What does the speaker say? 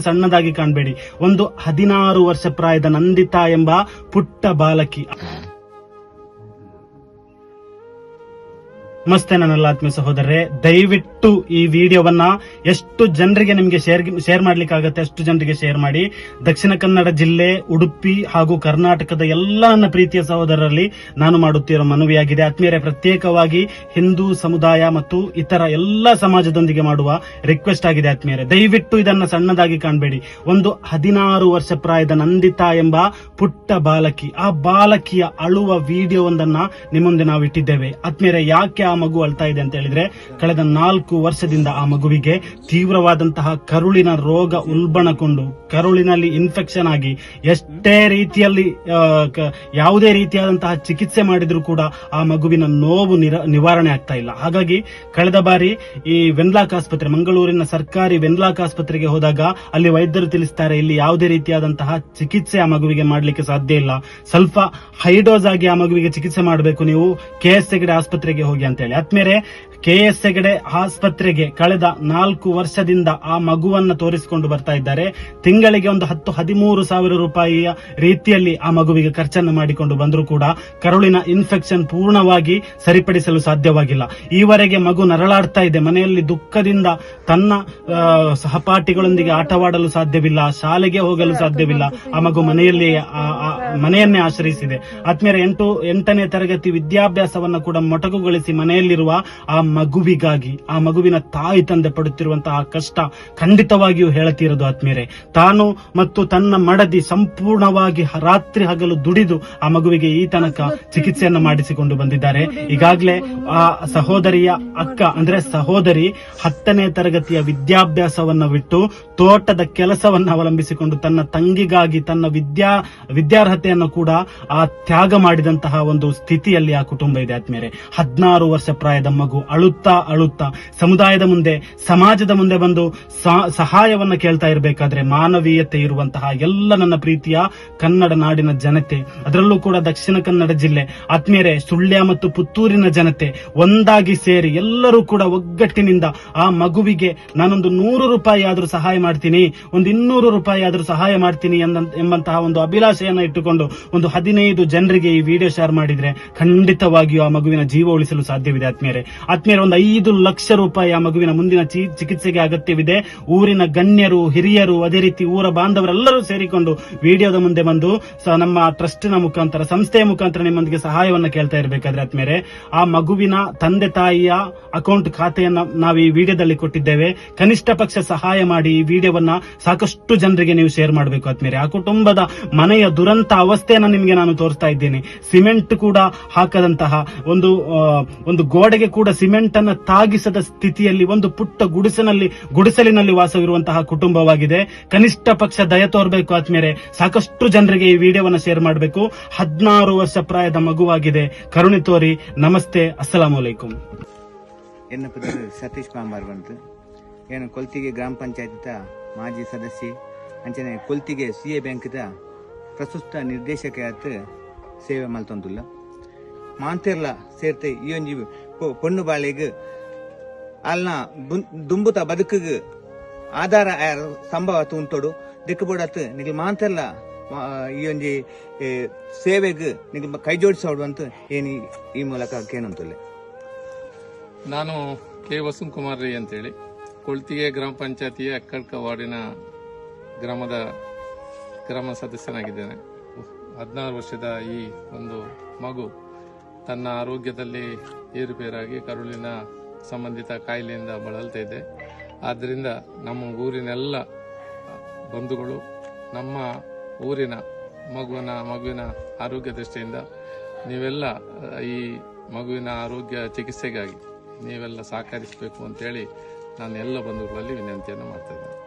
ಸಣ್ಣದಾಗಿ ಕಾಣಬೇಡಿ. ಒಂದು ಹದಿನಾರು ವರ್ಷ ಪ್ರಾಯದ ನಂದಿತಾ ಎಂಬ ಪುಟ್ಟ ಬಾಲಕಿ. ನಮಸ್ತೆ ನನ್ನೆಲ್ಲ ಆತ್ಮೀಯ ಸಹೋದರರೇ. ದಯವಿಟ್ಟು ಈ ವಿಡಿಯೋವನ್ನ ಎಷ್ಟು ಜನರಿಗೆ ನಿಮಗೆ ಶೇರ್ ಶೇರ್ ಮಾಡ್ಲಿಕ್ಕೆ ಆಗುತ್ತೆ ಅಷ್ಟು ಜನರಿಗೆ ಶೇರ್ ಮಾಡಿ. ದಕ್ಷಿಣ ಕನ್ನಡ ಜಿಲ್ಲೆ, ಉಡುಪಿ ಹಾಗೂ ಕರ್ನಾಟಕದ ಎಲ್ಲ ನನ್ನ ಪ್ರೀತಿಯ ಸಹೋದರರಲ್ಲಿ ನಾನು ಮಾಡುತ್ತಿರುವ ಮನವಿಯಾಗಿದೆ. ಆತ್ಮೀಯರೇ, ಪ್ರತ್ಯೇಕವಾಗಿ ಹಿಂದೂ ಸಮುದಾಯ ಮತ್ತು ಇತರ ಎಲ್ಲ ಸಮಾಜದೊಂದಿಗೆ ಮಾಡುವ ರಿಕ್ವೆಸ್ಟ್ ಆಗಿದೆ ಆತ್ಮೀಯರೇ. ದಯವಿಟ್ಟು ಇದನ್ನ ಸಣ್ಣದಾಗಿ ಕಾಣಬೇಡಿ. ಒಂದು ಹದಿನಾರು ವರ್ಷ ಪ್ರಾಯದ ನಂದಿತಾ ಎಂಬ ಪುಟ್ಟ ಬಾಲಕಿ, ಆ ಬಾಲಕಿಯ ಅಳುವ ವಿಡಿಯೋ ಒಂದನ್ನ ನಿಮ್ಮ ಮುಂದೆ ನಾವು ಇಟ್ಟಿದ್ದೇವೆ ಆತ್ಮೀಯರೇ, ಯಾಕೆ ಆ ಮಗು ಅಳ್ತಾ ಇದೆ ಅಂತ ಹೇಳಿದ್ರೆ ಕಳೆದ ನಾಲ್ಕು ವರ್ಷದಿಂದ ಆ ಮಗುವಿಗೆ ತೀವ್ರವಾದಂತಹ ಕರುಳಿನ ರೋಗ ಉಲ್ಬಣಗೊಂಡು ಕರುಳಿನಲ್ಲಿ ಇನ್ಫೆಕ್ಷನ್ ಆಗಿ ಎಷ್ಟೇ ರೀತಿಯಲ್ಲಿ ಯಾವುದೇ ರೀತಿಯಾದಂತಹ ಚಿಕಿತ್ಸೆ ಮಾಡಿದ್ರು ಕೂಡ ಆ ಮಗುವಿನ ನೋವು ನಿವಾರಣೆ ಆಗ್ತಾ ಇಲ್ಲ. ಹಾಗಾಗಿ ಕಳೆದ ಬಾರಿ ಈ ವೆನ್ಲಾಕ್ ಆಸ್ಪತ್ರೆ, ಮಂಗಳೂರಿನ ಸರ್ಕಾರಿ ವೆನ್ಲಾಕ್ ಆಸ್ಪತ್ರೆಗೆ ಹೋದಾಗ ಅಲ್ಲಿ ವೈದ್ಯರು ತಿಳಿಸ್ತಾರೆ, ಇಲ್ಲಿ ಯಾವುದೇ ರೀತಿಯಾದಂತಹ ಚಿಕಿತ್ಸೆ ಆ ಮಗುವಿಗೆ ಮಾಡಲಿಕ್ಕೆ ಸಾಧ್ಯ ಇಲ್ಲ. ಸ್ವಲ್ಪ ಹೈಡೋಸ್ ಆಗಿ ಆ ಮಗುವಿಗೆ ಚಿಕಿತ್ಸೆ ಮಾಡಬೇಕು. ನೀವು ಕೆ ಎಸ್ ಹೆಗಡೆ ಆಸ್ಪತ್ರೆಗೆ ಹೋಗಿ ಅಂತ ಹೇಳಿ ಆತ್ಮೇಲೆ ಕೆ ಎಸ್ ಹೆಗಡೆ ಆಸ್ಪತ್ರೆಗೆ ಕಳೆದ ನಾಲ್ಕು ವರ್ಷದಿಂದ ಆ ಮಗುವನ್ನು ತೋರಿಸಿಕೊಂಡು ಬರ್ತಾ ಇದ್ದಾರೆ. ತಿಂಗಳಿಗೆ ಒಂದು ಹತ್ತು ಹದಿಮೂರು ಸಾವಿರ ರೂಪಾಯಿಯ ರೀತಿಯಲ್ಲಿ ಆ ಮಗುವಿಗೆ ಖರ್ಚನ್ನು ಮಾಡಿಕೊಂಡು ಬಂದರೂ ಕೂಡ ಕರುಳಿನ ಇನ್ಫೆಕ್ಷನ್ ಪೂರ್ಣವಾಗಿ ಸರಿಪಡಿಸಲು ಸಾಧ್ಯವಾಗಿಲ್ಲ. ಈವರೆಗೆ ಮಗು ನರಳಾಡ್ತಾ ಇದೆ. ಮನೆಯಲ್ಲಿ ದುಃಖದಿಂದ ತನ್ನ ಸಹಪಾಠಿಗಳೊಂದಿಗೆ ಆಟವಾಡಲು ಸಾಧ್ಯವಿಲ್ಲ. ಶಾಲೆಗೆ ಹೋಗಲು ಸಾಧ್ಯವಿಲ್ಲ. ಆ ಮಗು ಮನೆಯಲ್ಲಿಯೇ ಮನೆಯನ್ನೇ ಆಶ್ರಯಿಸಿದೆ. ಆತ್ಮೀಯರ, ಎಂಟು, ಎಂಟನೇ ತರಗತಿ ವಿದ್ಯಾಭ್ಯಾಸವನ್ನ ಕೂಡ ಮೊಟಕುಗೊಳಿಸಿ ಮನೆಯಲ್ಲಿರುವ ಆ ಮಗುವಿಗಾಗಿ, ಆ ಮಗುವಿನ ತಾಯಿ ತಂದೆ ಪಡುತ್ತಿರುವಂತಹ ಕಷ್ಟ ಖಂಡಿತವಾಗಿಯೂ ಹೇಳತೀರದು ಆತ್ಮೀಯರೇ. ತಾನು ಮತ್ತು ತನ್ನ ಮಡದಿ ಸಂಪೂರ್ಣವಾಗಿ ರಾತ್ರಿ ಹಗಲು ದುಡಿದು ಆ ಮಗುವಿಗೆ ಈ ತನಕ ಚಿಕಿತ್ಸೆಯನ್ನು ಮಾಡಿಸಿಕೊಂಡು ಬಂದಿದ್ದಾರೆ. ಈಗಾಗಲೇ ಆ ಸಹೋದರಿಯ ಅಕ್ಕ, ಅಂದ್ರೆ ಸಹೋದರಿ ಹತ್ತನೇ ತರಗತಿಯ ವಿದ್ಯಾಭ್ಯಾಸವನ್ನ ಬಿಟ್ಟು ತೋಟದ ಕೆಲಸವನ್ನ ಅವಲಂಬಿಸಿಕೊಂಡು ತನ್ನ ತಂಗಿಗಾಗಿ ತನ್ನ ವಿದ್ಯಾ ವಿದ್ಯಾರ್ಹತೆಯನ್ನು ಕೂಡ ಆ ತ್ಯಾಗ ಮಾಡಿದಂತಹ ಒಂದು ಸ್ಥಿತಿಯಲ್ಲಿ ಆ ಕುಟುಂಬ ಇದೆ ಆದ್ಮೇಲೆ ಹದಿನಾರು ವರ್ಷ ಪ್ರಾಯದ ಮಗು ಅಳುತ್ತಾ ಅಳುತ್ತಾ ಸಮುದಾಯದ ಮುಂದೆ, ಸಮಾಜದ ಮುಂದೆ ಬಂದು ಸಹಾಯವನ್ನು ಕೇಳ್ತಾ ಇರಬೇಕಾದ್ರೆ ಮಾನವೀಯತೆ ಇರುವಂತಹ ಎಲ್ಲ ನನ್ನ ಪ್ರೀತಿಯ ಕನ್ನಡ ನಾಡಿನ ಜನತೆ, ಅದರಲ್ಲೂ ಕೂಡ ದಕ್ಷಿಣ ಕನ್ನಡ ಜಿಲ್ಲೆ. ಆತ್ಮೀಯರೇ, ಸುಳ್ಯ ಮತ್ತು ಪುತ್ತೂರಿನ ಜನತೆ ಒಂದಾಗಿ ಸೇರಿ ಎಲ್ಲರೂ ಕೂಡ ಒಗ್ಗಟ್ಟಿನಿಂದ ಆ ಮಗುವಿಗೆ ನಾನೊಂದು ನೂರು ರೂಪಾಯಿ ಆದರೂ ಸಹಾಯ ಮಾಡ್ತೀನಿ ಒಂದು ಇನ್ನೂರು ರೂಪಾಯಿ ಆದರೂ ಸಹಾಯ ಮಾಡ್ತೀನಿ ಎಂಬಂತಹ ಒಂದು ಅಭಿಲಾಷೆಯನ್ನು ಇಟ್ಟುಕೊಂಡು ಒಂದು ಹದಿನೈದು ಜನರಿಗೆ ಈ ವಿಡಿಯೋ ಶೇರ್ ಮಾಡಿದ್ರೆ ಖಂಡಿತವಾಗಿಯೂ ಆ ಮಗುವಿನ ಜೀವ ಉಳಿಸಲು ಸಾಧ್ಯವಿದೆ ಆತ್ಮೀಯರೇ. ಆತ್ಮೀಯರ, ಒಂದು ಐದು ಲಕ್ಷ ರೂಪಾಯಿ ಆ ಮಗುವಿನ ಮುಂದಿನ ಚಿಕಿತ್ಸೆಗೆ ಅಗತ್ಯವಿದೆ. ಊರಿನ ಗಣ್ಯರು, ಹಿರಿಯರು, ಅದೇ ರೀತಿ ಊರ ಬಾಂಧವರೆಲ್ಲರೂ ಸೇರಿಕೊಂಡು ವಿಡಿಯೋದ ಮುಂದೆ ಬಂದು ನಮ್ಮ ಟ್ರಸ್ಟ್ನ ಮುಖಾಂತರ, ಸಂಸ್ಥೆಯ ಮುಖಾಂತರ ನಿಮ್ಮೊಂದಿಗೆ ಸಹಾಯವನ್ನ ಕೇಳ್ತಾ ಇರಬೇಕಾದ್ರೆ ಆದ್ಮೇಲೆ ಆ ಮಗುವಿನ ತಂದೆ ತಾಯಿಯ ಅಕೌಂಟ್ ಖಾತೆಯನ್ನ ನಾವು ಈ ವಿಡಿಯೋದಲ್ಲಿ ಕೊಟ್ಟಿದ್ದೇವೆ. ಕನಿಷ್ಠ ಪಕ್ಷ ಸಹಾಯ ಮಾಡಿ ಈ ವಿಡಿಯೋವನ್ನ ಸಾಕಷ್ಟು ಜನರಿಗೆ ನೀವು ಶೇರ್ ಮಾಡಬೇಕು ಆದ್ಮೇಲೆ ಆ ಕುಟುಂಬದ ಮನೆಯ ದುರಂತ ಅವಸ್ಥೆಯನ್ನ ನಿಮಗೆ ನಾನು ತೋರಿಸ್ತಾ ಇದ್ದೇನೆ. ಸಿಮೆಂಟ್ ಕೂಡ ಹಾಕದಂತಹ ಒಂದು ಒಂದು ಗೋಡೆಗೆ ಕೂಡ ಸಿಮೆಂಟ್ ಅನ್ನು ತಾಗಿಸದ ಸ್ಥಿತಿಯಲ್ಲಿ, ಒಂದು ಪುಟ್ಟ ಗುಡಿಸಲಿನಲ್ಲಿ ಗುಡಿಸಲಿನಲ್ಲಿ ವಾಸವಿರುವಂತಹ ಕುಟುಂಬವಾಗಿದೆ. ಕನಿಷ್ಠ ಪಕ್ಷ ದಯ ತೋರ್ಬೇಕು ಆದ್ಮೇಲೆ ಸಾಕಷ್ಟು ಜನರಿಗೆ ಈ ವಿಡಿಯೋವನ್ನು ಶೇರ್ ಮಾಡಬೇಕು. ಹದಿನಾರು ವರ್ಷ ಪ್ರಾಯದ ಮಗುವಾಗಿದೆ. ಕರುಣೆ ತೋರಿ, ನಮಸ್ತೆ ಅಸ್ಸಲಾಂ ವಲೈಕುಂ ಎನ್ನ ಸತೀಶ್ ಪಾಂಬಾರ್ ಬಂತು. ಏನು ಕೊಲ್ತಿಗೆ ಗ್ರಾಮ ಪಂಚಾಯತ್ ಮಾಜಿ ಸದಸ್ಯ, ಅಂಚನೆ ಕೊಲ್ತಿಗೆ ಸಿ ಎ ಬ್ಯಾಂಕ್ದ ಪ್ರಸ್ತುತ ನಿರ್ದೇಶಕ ಸೇವೆ ಮಲ್ತೊಂದುಲ್ಲ. ಮಾಂತೆರ್ಲ ಸೇರ್ತೆ ಈ ಒಂಜಿ ಪೊಣ್ಣು ಬಾಳೆಗ್ ಅಲ್ನ ದುಂಬುತ ಬದುಕಿಗೆ ಆಧಾರ ಸಂಭವ ತುಂತೋಡು ದಿಕ್ಕು ಬೋಡತ್ ನಿಗಲ್ ಮಾಂತಿರ್ಲ ಈ ಒಂಜಿ ಸೇವೆಗೆ ನಿಗಲ್ ಕೈ ಜೋಡಿಸೋಡು ಅಂತ ಏನು ಈ ಮೂಲಕ ಕೇನಂತುಲ್ಲೆ ನಾನು ಕೆ ವಸಂತಕುಮಾರ್ ರೀ ಅಂತೇಳಿ. ಕೊಳ್ತಿಗೆ ಗ್ರಾಮ ಪಂಚಾಯತಿಯ ಅಕ್ಕಡ್ಕ ವಾರ್ಡಿನ ಗ್ರಾಮದ ಗ್ರಾಮ ಸದಸ್ಯನಾಗಿದ್ದೇನೆ ಹದಿನಾರು ವರ್ಷದ ಈ ಒಂದು ಮಗು ತನ್ನ ಆರೋಗ್ಯದಲ್ಲಿ ಏರುಪೇರಾಗಿ ಕರುಳಿನ ಸಂಬಂಧಿತ ಕಾಯಿಲೆಯಿಂದ ಬಳಲ್ತಾ ಇದೆ. ಆದ್ದರಿಂದ ನಮ್ಮ ಊರಿನೆಲ್ಲ ಬಂಧುಗಳು, ನಮ್ಮ ಊರಿನ ಮಗುವಿನ ಮಗುವಿನ ಆರೋಗ್ಯ ದೃಷ್ಟಿಯಿಂದ ನೀವೆಲ್ಲ ಈ ಮಗುವಿನ ಆರೋಗ್ಯ ಚಿಕಿತ್ಸೆಗಾಗಿ ನೀವೆಲ್ಲ ಸಹಕರಿಸಬೇಕು ಅಂತೇಳಿ ನಾನು ಎಲ್ಲ ಬಂಧುಗಳಲ್ಲಿ ವಿನಂತಿಯನ್ನು ಮಾಡ್ತಾ ಇದ್ದೇನೆ.